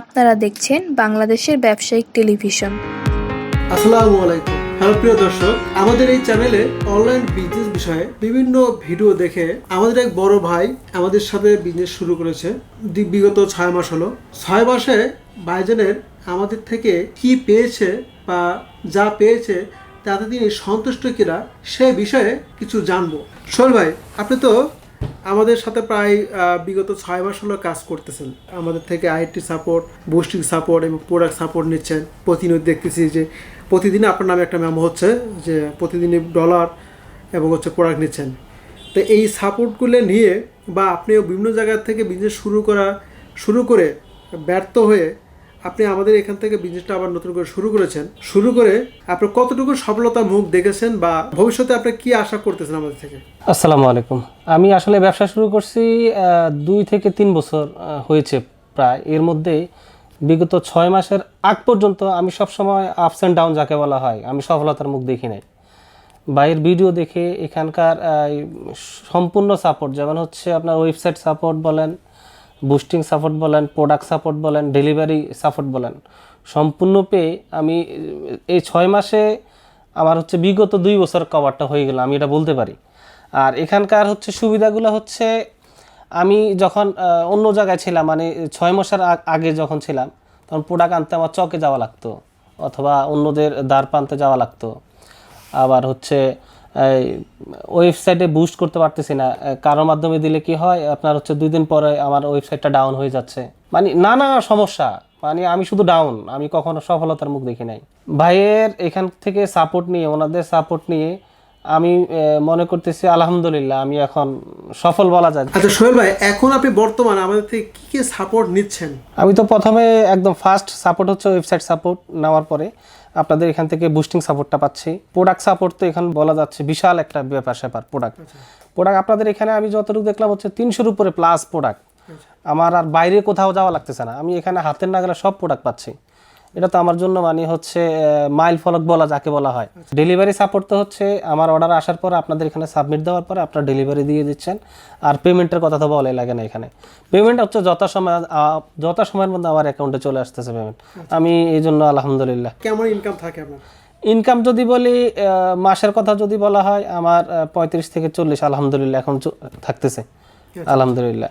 আপনারা দেখছেন বাংলাদেশের ব্যবসায়িক টেলিভিশন। আসসালামু আলাইকুম। হ্যালো, প্রিয় দর্শক, আমাদের এই চ্যানেলে অনলাইন বিজনেস বিষয়ে বিভিন্ন ভিডিও দেখে আমাদের এক বড় ভাই আমাদের সাথে বিজনেস শুরু করেছে। বিগত ছয় মাস হলো। ছয় মাসে ভাইজানের আমাদের থেকে কি পেয়েছে বা যা পেয়েছে তাতে তিনি সন্তুষ্ট কিনা সে বিষয়ে কিছু জানব। শোল ভাই, আপনি তো আমাদের সাথে প্রায় বিগত ছয় মাস হলো কাজ করতেছেন। আমাদের থেকে আইটি সাপোর্ট বুস্টিং সাপোর্ট এবং প্রোডাক্ট সাপোর্ট নিচ্ছেন। প্রতিনিয়ত দেখতেছি যে প্রতিদিন আপনার নামে একটা মেমো হচ্ছে যে প্রতিদিনই ডলার এবং হচ্ছে প্রোডাক্ট নিচ্ছেন। তো এই সাপোর্টগুলো নিয়ে বা আপনিও বিভিন্ন জায়গা থেকে বিজনেস শুরু করা, শুরু করে ব্যর্থ হয়ে আপনি আমাদের এখান থেকে বিজনেসটা আবার নতুন করে শুরু করেছেন। শুরু করে আপনি কতটুকু সফলতার মুখ দেখেছেন বা ভবিষ্যতে আপনি কি আশা করতেছেন আমাদের থেকে? আসসালামু আলাইকুম। আমি আসলে ব্যবসা শুরু করছি দুই থেকে তিন বছর হয়েছে প্রায়। এর মধ্যে বিগত ছয় মাসের আগ পর্যন্ত আমি সবসময় আপস অ্যান্ড ডাউন যাকে বলা হয়, আমি সফলতার মুখ দেখি নাই। বাইরের ভিডিও দেখে এখানকার সম্পূর্ণ সাপোর্ট যেমন হচ্ছে আপনার ওয়েবসাইট সাপোর্ট বলেন বুস্টিং সাপোর্ট বলেন প্রোডাক্ট সাপোর্ট বলেন ডেলিভারি সাপোর্ট বলেন, সম্পূর্ণ পেয়ে আমি, এই ছয় মাসে আমার হচ্ছে বিগত দুই বছর কভারটা হয়ে গেল, আমি এটা বলতে পারি। আর এখানকার হচ্ছে সুবিধাগুলো হচ্ছে, আমি যখন অন্য জায়গায় ছিলাম মানে ছয় মাসের আগ- যখন ছিলাম, তখন প্রোডাক্ট আনতে আমার চকে যাওয়া লাগতো, অথবা অন্যদের দ্বার প্রান্তে যাওয়া লাগতো। আবার হচ্ছে ওয়েবসাইটে বুস্ট করতে পারতেছি না। কারোর মাধ্যমে দিলে কি হয়? আপনার হচ্ছে দুই দিন পরে আমার ওয়েবসাইটটা ডাউন হয়ে যাচ্ছে। মানে নানা সমস্যা। মানে আমি শুধু ডাউন আমি কখনো সফলতার মুখ দেখি নাই। ভাইয়ের এখান থেকে সাপোর্ট নিয়ে ওনাদের সাপোর্ট নিয়ে আমি মনে করতেছি আলহামদুলিল্লাহ আমি এখন সফল বলা যায়। আচ্ছা সোহেল ভাই এখন আপনি বর্তমানে আমাদের থেকে কি কি সাপোর্ট নিচ্ছেন? আমি তো প্রথমে একদম ফার্স্ট সাপোর্ট হচ্ছে ওয়েবসাইট সাপোর্ট নেওয়ার পরে। আপনাদের এখান থেকে বুস্টিং সাপোর্টটা পাচ্ছি। প্রোডাক্ট সাপোর্ট তো এখানে বলা যাচ্ছে বিশাল একটা ব্যাপার স্যাপার প্রোডাক্ট প্রোডাক্ট আপনাদের এখানে আমি যতটুকু দেখলাম হচ্ছে তিনশোর উপরে প্লাস প্রোডাক্ট আমার আর বাইরে কোথাও যাওয়া লাগতেছে না। আমি এখানে হাতের নাগালে সব প্রোডাক্ট পাচ্ছি। এটা তো আমার জন্য মানে হচ্ছে মাইল ফলক বলা যাকে বলা হয়। ডেলিভারি সাপোর্ট তো হচ্ছে আমার অর্ডার আসার পর আপনাদের এখানে সাবমিট দেওয়ার পরে আপনারা ডেলিভারি দিয়ে দিচ্ছেন। আর পেমেন্টের কথা তো বলাই লাগে না এখানে। পেমেন্ট হচ্ছে যথাসময় যথাসময়ের মধ্যে আমার অ্যাকাউন্টে চলে আসতেছে পেমেন্ট আমি এই জন্য আলহামদুলিল্লাহ। কেমন ইনকাম থাকে আপনার? ইনকাম যদি বলি মাসের কথা যদি বলা হয় আমার পঁয়ত্রিশ থেকে চল্লিশ আলহামদুলিল্লাহ এখন থাকতেছে। আলহামদুলিল্লাহ।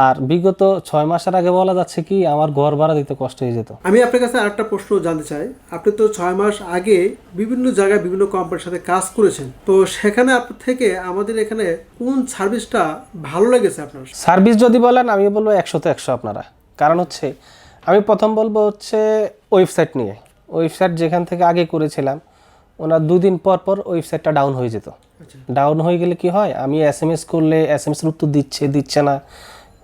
আর বিগত ছয় মাসের আগে বলা যাচ্ছে কি আমার ঘর ভাড়া দিতে কষ্ট হয়ে যেত। আমি আপনার কাছে আরেকটা প্রশ্ন জানতে চাই। আপনি তো ছয় মাস আগে বিভিন্ন জায়গায় বিভিন্ন কোম্পানির সাথে কাজ করেছেন। তো সেখানে আপনার থেকে আমাদের এখানে কোন সার্ভিসটা ভালো লেগেছে আপনার? সার্ভিস যদি বলেন আমি বলব একশোতে একশো আপনারা। কারণ হচ্ছে আমি প্রথম বলব হচ্ছে ওয়েবসাইট নিয়ে। ওয়েবসাইট যেখান থেকে আগে করেছিলাম ওনার দুদিন পর পর ওয়েবসাইটটা ডাউন হয়ে যেত। আচ্ছা ডাউন হয়ে গেলে কি হয়? আমি এস এম এস করলে এস এম এস উত্তর দিচ্ছে দিচ্ছে না।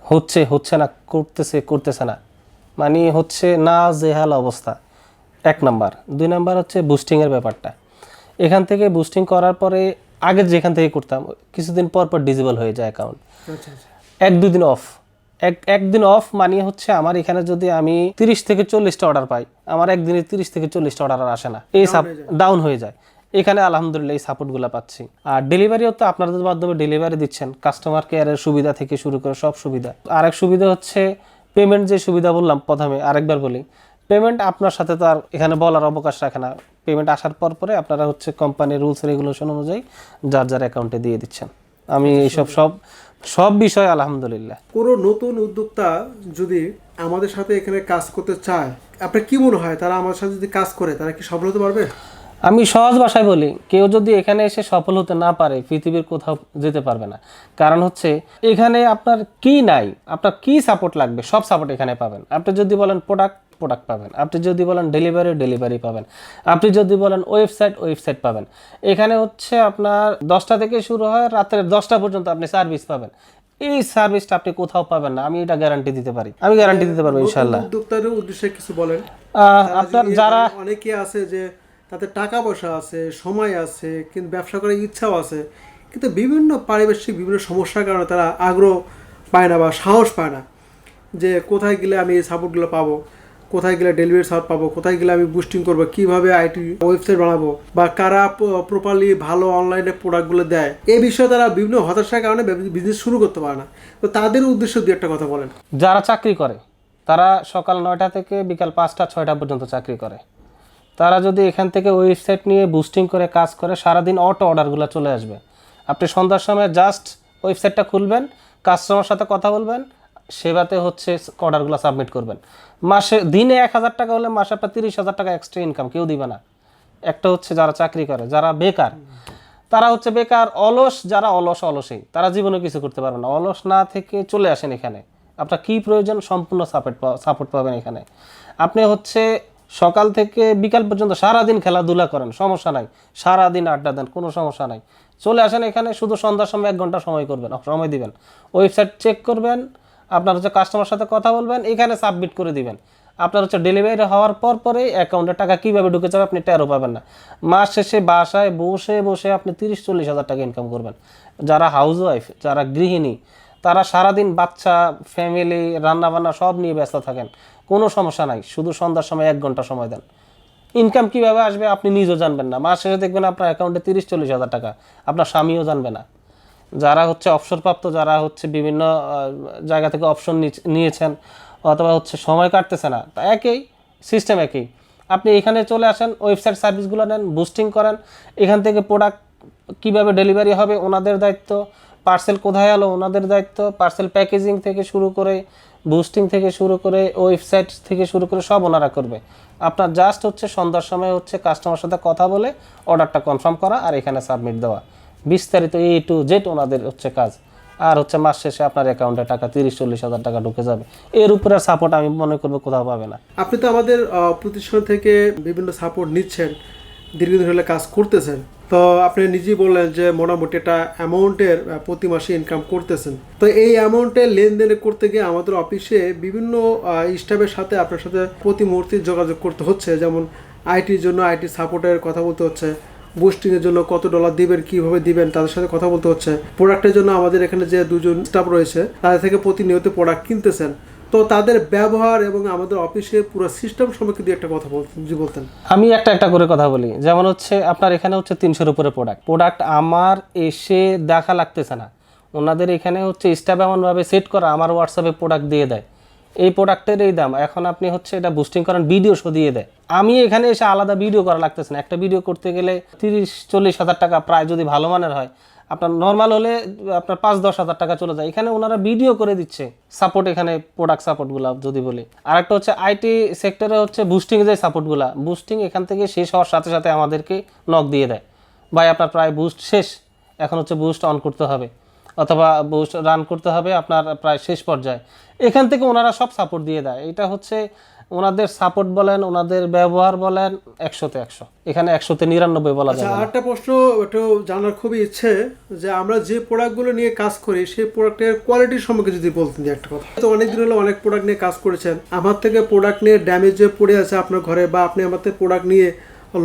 হচ্ছে হচ্ছে না করতেছে করতেছে না। মানে হচ্ছে না জেহাল অবস্থা। এক নাম্বার। দুই নাম্বার হচ্ছে বুস্টিংয়ের ব্যাপারটা। এখান থেকে বুস্টিং করার পরে আগে যেখান থেকে করতাম কিছুদিন পর পর ডিজেবল হয়ে যায় অ্যাকাউন্ট আচ্ছা আচ্ছা। এক দুই দিন অফ এক একদিন অফ মানে হচ্ছে আমার এখানে যদি আমি তিরিশ থেকে চল্লিশটা অর্ডার পাই আমার একদিনে তিরিশ থেকে চল্লিশটা অর্ডার আসে না। এই সাপ ডাউন হয়ে যায়। এখানে আলহামদুলিল্লাহ এই সাপোর্টগুলো পাচ্ছি। আর ডেলিভারিও তো আপনাদের মাধ্যমে ডেলিভারি দিচ্ছেন। কাস্টমার কেয়ারের সুবিধা থেকে শুরু করে সব সুবিধা। আরেক সুবিধা হচ্ছে পেমেন্ট যে সুবিধা বললাম প্রথমে আরেকবার বলি পেমেন্ট আপনার সাথে তো আর এখানে বলার অবকাশ রাখে না। পেমেন্ট আসার পর পরে আপনারা হচ্ছে কোম্পানির রুলস রেগুলেশন অনুযায়ী যার যার অ্যাকাউন্টে দিয়ে দিচ্ছেন। আমি এইসব সব সব বিষয় আলহামদুলিল্লাহ। কোনো নতুন উদ্যোক্তা যদি আমাদের সাথে এখানে কাজ করতে চায় আপনার কি মনে হয়? তারা আমার সাথে যদি কাজ করে তারা কি সফল হতে পারবে? আমি সহজ ভাষায় বলি কেউ যদি এখানে এসে সফল হতে না পারে পৃথিবীর কোথাও যেতে পারবে না। কারণ হচ্ছে এখানে আপনার কি নাই আপনার কি সাপোর্ট লাগবে সব সাপোর্ট এখানে পাবেন। আপনি যদি বলেন প্রোডাক্ট প্রোডাক্ট পাবেন। আপনি যদি বলেন ডেলিভারি ডেলিভারি পাবেন। আপনি যদি বলেন ওয়েবসাইট ওয়েবসাইট পাবেন। এখানে হচ্ছে আপনার দশটা থেকে শুরু হয় রাতের দশটা পর্যন্ত আপনি সার্ভিস পাবেন। এই সার্ভিসটা আপনি কোথাও পাবেন না আমি এটা গ্যারান্টি দিতে পারি। আমি গ্যারান্টি দিতে পারব ইনশাল্লাহ উদ্যোক্তাদের উদ্দেশ্যে কিছু বলেন? আহ, আপনার যারা অনেকে আছে যে তাদের টাকা পয়সা আছে, সময় আছে, কিন্তু ব্যবসা করার ইচ্ছাও আছে। কিন্তু বিভিন্ন পারিপার্শ্বিক বিভিন্ন সমস্যার কারণে তারা আগ্রহ পায় না বা সাহস পায় না যে কোথায় গেলে আমি এই সাপোর্টগুলো পাবো, কোথায় গেলে ডেলিভারি সাপোর্ট পাবো, কোথায় গেলে আমি বুস্টিং করব, কীভাবে আইটি ওয়েবসাইট বানাবো বা কারা প্রপারলি ভালো অনলাইনে প্রোডাক্টগুলো দেয়। এই বিষয়ে তারা বিভিন্ন হতাশার কারণে বিজনেস শুরু করতে পারে না। তো তাদের উদ্দেশ্য দিয়ে একটা কথা বলেন। যারা চাকরি করে, তারা সকাল নয়টা থেকে বিকাল পাঁচটা, ছয়টা পর্যন্ত চাকরি করে। তারা যদি এখান থেকে ওয়েবসাইট নিয়ে বুস্টিং করে কাজ করে, সারাদিন অটো অর্ডারগুলো চলে আসবে। আপনি সন্ধ্যার সময় জাস্ট ওয়েবসাইটটা খুলবেন কাস্টমার সাথে কথা বলবেন, সেবাতে হচ্ছে অর্ডারগুলো সাবমিট করবেন। মাসে, দিনে এক হাজার টাকা হলে মাসে আপনার তিরিশ হাজার টাকা এক্সট্রা ইনকাম কেউ দিবে না। একটা হচ্ছে যারা চাকরি করে, যারা বেকার, তারা হচ্ছে বেকার, অলস, যারা অলস, অলসই। তারা জীবনে কিছু করতে পারবে না। অলস না থেকে চলে আসেন এখানে। আপনার কি প্রয়োজন, সম্পূর্ণ সাপোর্ট সাপোর্ট পাবেন এখানে। আপনি হচ্ছে সকাল থেকে বিকাল পর্যন্ত সারাদিন খেলাধুলা করেন, সমস্যা নাই। সারাদিন আড্ডা দেন, কোনো সমস্যা নাই। চলে আসেন এখানে, শুধু সন্ধ্যার সময় এক ঘণ্টা সময় করবেন সময় দিবেন। ওয়েবসাইট চেক করবেন, আপনার হচ্ছে কাস্টমার সাথে কথা বলবেন, এখানে সাবমিট করে দিবেন। আপনার হচ্ছে ডেলিভারি হওয়ার পর পরেই অ্যাকাউন্টে টাকা কীভাবে ঢুকে যাবে আপনি টেরও পাবেন না। মাস শেষে বাসায় বসে বসে আপনি তিরিশ, চল্লিশ হাজার টাকা ইনকাম করবেন। যারা হাউস ওয়াইফ যারা গৃহিণী তারা সারাদিন বাচ্চা ফ্যামিলি রান্নাবান্না সব নিয়ে ব্যস্ত থাকেন। কোনো সমস্যা নাই, শুধু সন্ধ্যার সময় এক ঘণ্টা সময় দেন। ইনকাম কীভাবে আসবে আপনি নিজেও জানবেন না। মাস শেষে দেখবেন আপনার অ্যাকাউন্টে তিরিশ, চল্লিশ হাজার টাকা। আপনার স্বামীও জানবে না। যারা হচ্ছে অবসরপ্রাপ্ত, যারা হচ্ছে বিভিন্ন জায়গা থেকে অপশন নিয়েছেন, অথবা হচ্ছে সময় কাটতেছে না, তা একই সিস্টেম একই। আপনি এখানে চলে আসেন ওয়েবসাইট সার্ভিসগুলো নেন বুস্টিং করেন। এখান থেকে প্রোডাক্ট কীভাবে ডেলিভারি হবে, ওনাদের দায়িত্ব। পার্সেল কোথায় এলো ওনাদের দায়িত্ব পার্সেল প্যাকেজিং থেকে শুরু করে বুস্টিং থেকে শুরু করে ওয়েবসাইট থেকে শুরু করে সব ওনারা করবে। আপনার জাস্ট হচ্ছে সন্ধ্যার সময় হচ্ছে কাস্টমার সাথে কথা বলে অর্ডারটা কনফার্ম করা আর এখানে সাবমিট দেওয়া। বিস্তারিত এ টু জেড ওনাদের হচ্ছে কাজ। আর হচ্ছে মাস শেষে আপনার অ্যাকাউন্টে টাকা তিরিশ, চল্লিশ হাজার টাকা ঢুকে যাবে। এর উপরে সাপোর্ট আমি মনে করব কোথাও পাবে না। আপনি তো আমাদের প্রতিষ্ঠান থেকে বিভিন্ন সাপোর্ট নিচ্ছেন, দীর্ঘদিন হলে কাজ করতেছেন। তো আপনি নিজেই বললেন যে মোটামুটি একটা অ্যামাউন্টের প্রতি মাসে ইনকাম করতেছেন। তো এই অ্যামাউন্টের লেনদেন করতে গিয়ে আমাদের অফিসে বিভিন্ন স্টাফের সাথে আপনার সাথে প্রতি মুহূর্তে যোগাযোগ করতে হচ্ছে। যেমন আইটির জন্য আইটি সাপোর্টের কথা বলতে হচ্ছে বুস্টিংয়ের জন্য কত ডলার দিবেন, কীভাবে দিবেন, তাদের সাথে কথা বলতে হচ্ছে। প্রোডাক্টের জন্য আমাদের এখানে যে দুজন স্টাফ রয়েছে, তাদের থেকে প্রতিনিয়ত প্রোডাক্ট কিনতেছেন। তো তাদের ব্যবহার এবং আমাদের অফিসে পুরো সিস্টেম সম্পর্কে দিয়ে একটা কথা বলতেন বলতেন। আমি একটা একটা করে কথা বলি। যেমন হচ্ছে আপনার এখানে হচ্ছে তিনশোর উপরে প্রোডাক্ট প্রোডাক্ট আমার এসে দেখা লাগতেছে না। ওনাদের এখানে হচ্ছে স্টাফ এমনভাবে সেট করা আমার হোয়াটসঅ্যাপে প্রোডাক্ট দিয়ে দেয়। এই প্রোডাক্টের এই দাম। এখন আপনি হচ্ছে এটা বুস্টিং করেন ভিডিও শো দিয়ে দেয়। আমি এখানে এসে আলাদা ভিডিও করা লাগতেছে না। একটা ভিডিও করতে গেলে তিরিশ, চল্লিশ হাজার টাকা প্রায় যদি ভালো মানের হয় আপনার নর্মাল হলে, আপনার পাঁচ দশ হাজার টাকা চলে যায়। এখানে ওনারা ভিডিও করে দিচ্ছে সাপোর্ট এখানে প্রোডাক্ট সাপোর্টগুলো যদি বলি। আর একটা হচ্ছে আইটি সেক্টরে হচ্ছে বুস্টিং যে সাপোর্টগুলো বুস্টিং এখান থেকে শেষ হওয়ার সাথে সাথে আমাদেরকে নক দিয়ে দেয়। ভাই, আপনার প্রায় বুস্ট শেষ, এখন হচ্ছে বুস্ট অন করতে হবে। অথবা বুস্ট রান করতে হবে, আপনার প্রায় শেষ পর্যায়ে। এখান থেকে ওনারা সব সাপোর্ট দিয়ে দেয়। এটা হচ্ছে ওনাদের সাপোর্ট বলেন ওনাদের ব্যবহার বলেন একশোতে একশো। এখানে একশোতে নিরানব্বই বলা যায় আরেকটা প্রশ্ন একটু জানার খুবই ইচ্ছে যে আমরা যে প্রোডাক্টগুলো নিয়ে কাজ করি সেই প্রোডাক্টের কোয়ালিটির সম্পর্কে যদি বলতেন একটা কথা। তো অনেকদিন হলো অনেক প্রোডাক্ট নিয়ে কাজ করেছেন। আমার থেকে প্রোডাক্ট নিয়ে ড্যামেজ পড়ে আছে আপনার ঘরে বা আপনি আমার থেকে প্রোডাক্ট নিয়ে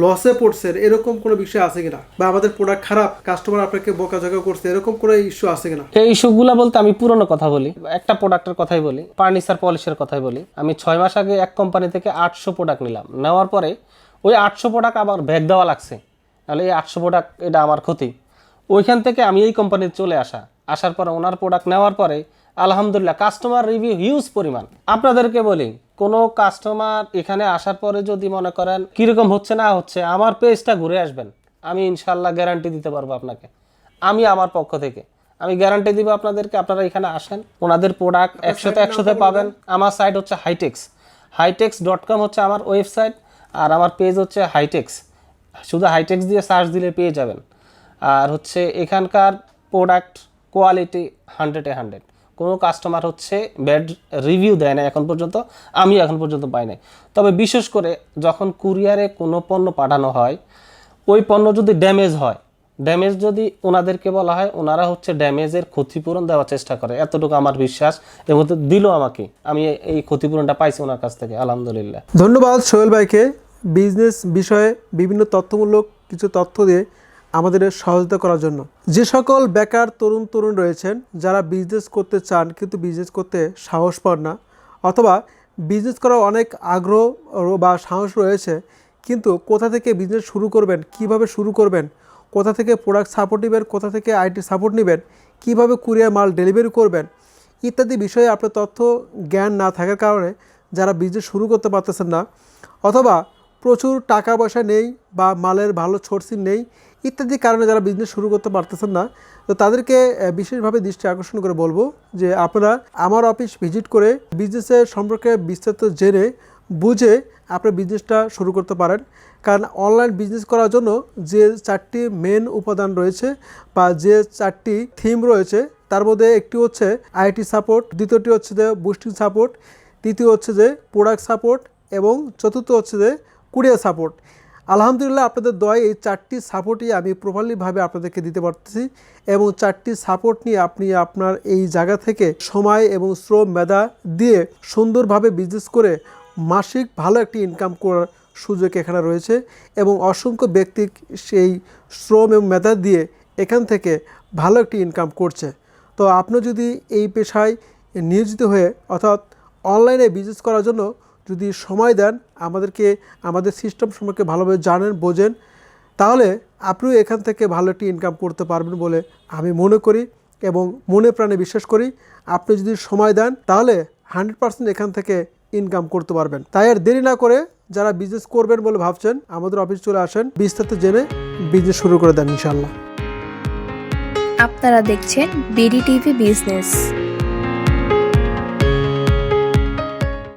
লসে পড়ছেন এরকম কোনো বিষয় আছে কিনা? বা আমাদের প্রোডাক্ট খারাপ কাস্টমার আপনাকে বকাঝকা করছে, এরকম কোনো ইস্যু আছে কিনা? এই ইস্যুগুলো বলতে আমি পুরনো কথা বলি। একটা প্রোডাক্টের কথাই বলি ফার্নিচার পলিশের কথাই বলি। আমি ছয় মাস আগে এক কোম্পানি থেকে আটশো প্রোডাক্ট নিলাম। নেওয়ার পরে ওই আটশো প্রোডাক্ট আবার ব্যাগ দেওয়া লাগছে। তাহলে এই আটশো প্রোডাক্ট এটা আমার ক্ষতি। ওইখান থেকে আমি এই কোম্পানিতে চলে আসা। আসার পরে ওনার প্রোডাক্ট নেওয়ার পরে আলহামদুলিল্লাহ কাস্টমার রিভিউ হিউজ পরিমাণ। আপনাদেরকে বলি কোনো কাস্টমার এখানে আসার পরে যদি মনে করেন কীরকম হচ্ছে না হচ্ছে আমার পেজটা ঘুরে আসবেন। আমি ইনশাল্লাহ গ্যারান্টি দিতে পারব আপনাকে। আমি আমার পক্ষ থেকে। আমি গ্যারান্টি দিব আপনাদেরকে আপনারা এখানে আসেন। ওনাদের প্রোডাক্ট একশোতে একশোতে পাবেন। আমার সাইট হচ্ছে হাইটেক্স হাইটেক্স ডট কম হচ্ছে আমার ওয়েবসাইট আর আমার পেজ হচ্ছে হাইটেক্স শুধু হাইটেক্স দিয়ে সার্চ দিলে পেয়ে যাবেন। আর হচ্ছে এখানকার প্রোডাক্ট কোয়ালিটি হান্ড্রেডে হান্ড্রেড কোনো কাস্টমার হচ্ছে ব্যাড রিভিউ দেয় না এখন পর্যন্ত আমি এখন পর্যন্ত পাই নাই। তবে বিশেষ করে যখন কুরিয়ারে কোনো পণ্য পাঠানো হয়, ওই পণ্য যদি ড্যামেজ হয় ড্যামেজ যদি ওনাদেরকে বলা হয়, ওনারা হচ্ছে ড্যামেজের ক্ষতিপূরণ দেওয়ার চেষ্টা করে। এতটুকু আমার বিশ্বাস মধ্যে দিল আমাকে। আমি এই ক্ষতিপূরণটা পাইছি ওনার কাছ থেকে, আলহামদুলিল্লাহ। ধন্যবাদ সোহেল ভাইকে। বিজনেস বিষয়ে বিভিন্ন তথ্যমূলক কিছু তথ্য দিয়ে আমাদের সহযোগিতা করার জন্য। যে সকল বেকার তরুণ তরুণ রয়েছেন, যারা বিজনেস করতে চান কিন্তু বিজনেস করতে সাহস পান না, অথবা বিজনেস করার অনেক আগ্রহ বা সাহস রয়েছে, কিন্তু কোথা থেকে বিজনেস শুরু করবেন, কীভাবে শুরু করবেন, কোথা থেকে প্রোডাক্ট সাপোর্ট নেবেন, কোথা থেকে আইটি সাপোর্ট নেবেন, কীভাবে কুরিয়ার মাল ডেলিভারি করবেন, ইত্যাদি বিষয়ে আপনার তথ্য, জ্ঞান না থাকার কারণে যারা বিজনেস শুরু করতে পারতেছেন না, অথবা প্রচুর টাকা পয়সা নেই বা মালের ভালো সোর্সিং নেই ইত্যাদি কারণে যারা বিজনেস শুরু করতে পারতেছেন না, তো তাদেরকে বিশেষভাবে দৃষ্টি আকর্ষণ করে বলব যে আপনারা আমার অফিস ভিজিট করে বিজনেসের সম্পর্কে বিস্তারিত জেনে বুঝে আপনার বিজনেসটা শুরু করতে পারেন। কারণ অনলাইন বিজনেস করার জন্য যে চারটি মেন উপাদান রয়েছে বা যে চারটি থিম রয়েছে, তার মধ্যে একটি হচ্ছে আইটি সাপোর্ট দ্বিতীয়টি হচ্ছে যে বুস্টিং সাপোর্ট তৃতীয় হচ্ছে যে প্রোডাক্ট সাপোর্ট এবং চতুর্থ হচ্ছে যে কুরিয়ার সাপোর্ট আলহামদুলিল্লাহ আপনাদের দয় এই চারটি সাপোর্টই আমি প্রপারলিভাবে আপনাদেরকে দিতে পারতেছি এবং চারটি সাপোর্ট নিয়ে আপনি আপনার এই জায়গা থেকে সময় এবং শ্রম মেধা দিয়ে সুন্দরভাবে বিজনেস করে মাসিক ভালো একটি ইনকাম করার সুযোগ এখানে রয়েছে এবং অসংখ্য ব্যক্তি সেই শ্রম এবং মেধা দিয়ে এখান থেকে ভালো একটি ইনকাম করছে। তো আপনি যদি এই পেশায় নিয়োজিত হয়ে অর্থাৎ অনলাইনে বিজনেস করার জন্য যদি সময় দেন, আমাদেরকে, আমাদের সিস্টেম সম্পর্কে ভালোভাবে জানেন, বোঝেন, তাহলে আপনিও এখান থেকে ভালো একটি ইনকাম করতে পারবেন বলে আমি মনে করি এবং মনে প্রাণে বিশ্বাস করি। আপনি যদি সময় দেন, তাহলে হান্ড্রেড পার্সেন্ট এখান থেকে ইনকাম করতে পারবেন। তাই আর দেরি না করে যারা বিজনেস করবেন বলে ভাবছেন, আমাদের অফিস চলে আসেন। বিস্তারিত জেনে বিজনেস শুরু করে দেন ইনশাল্লাহ আপনারা দেখছেন বিডি টিভি বিজনেস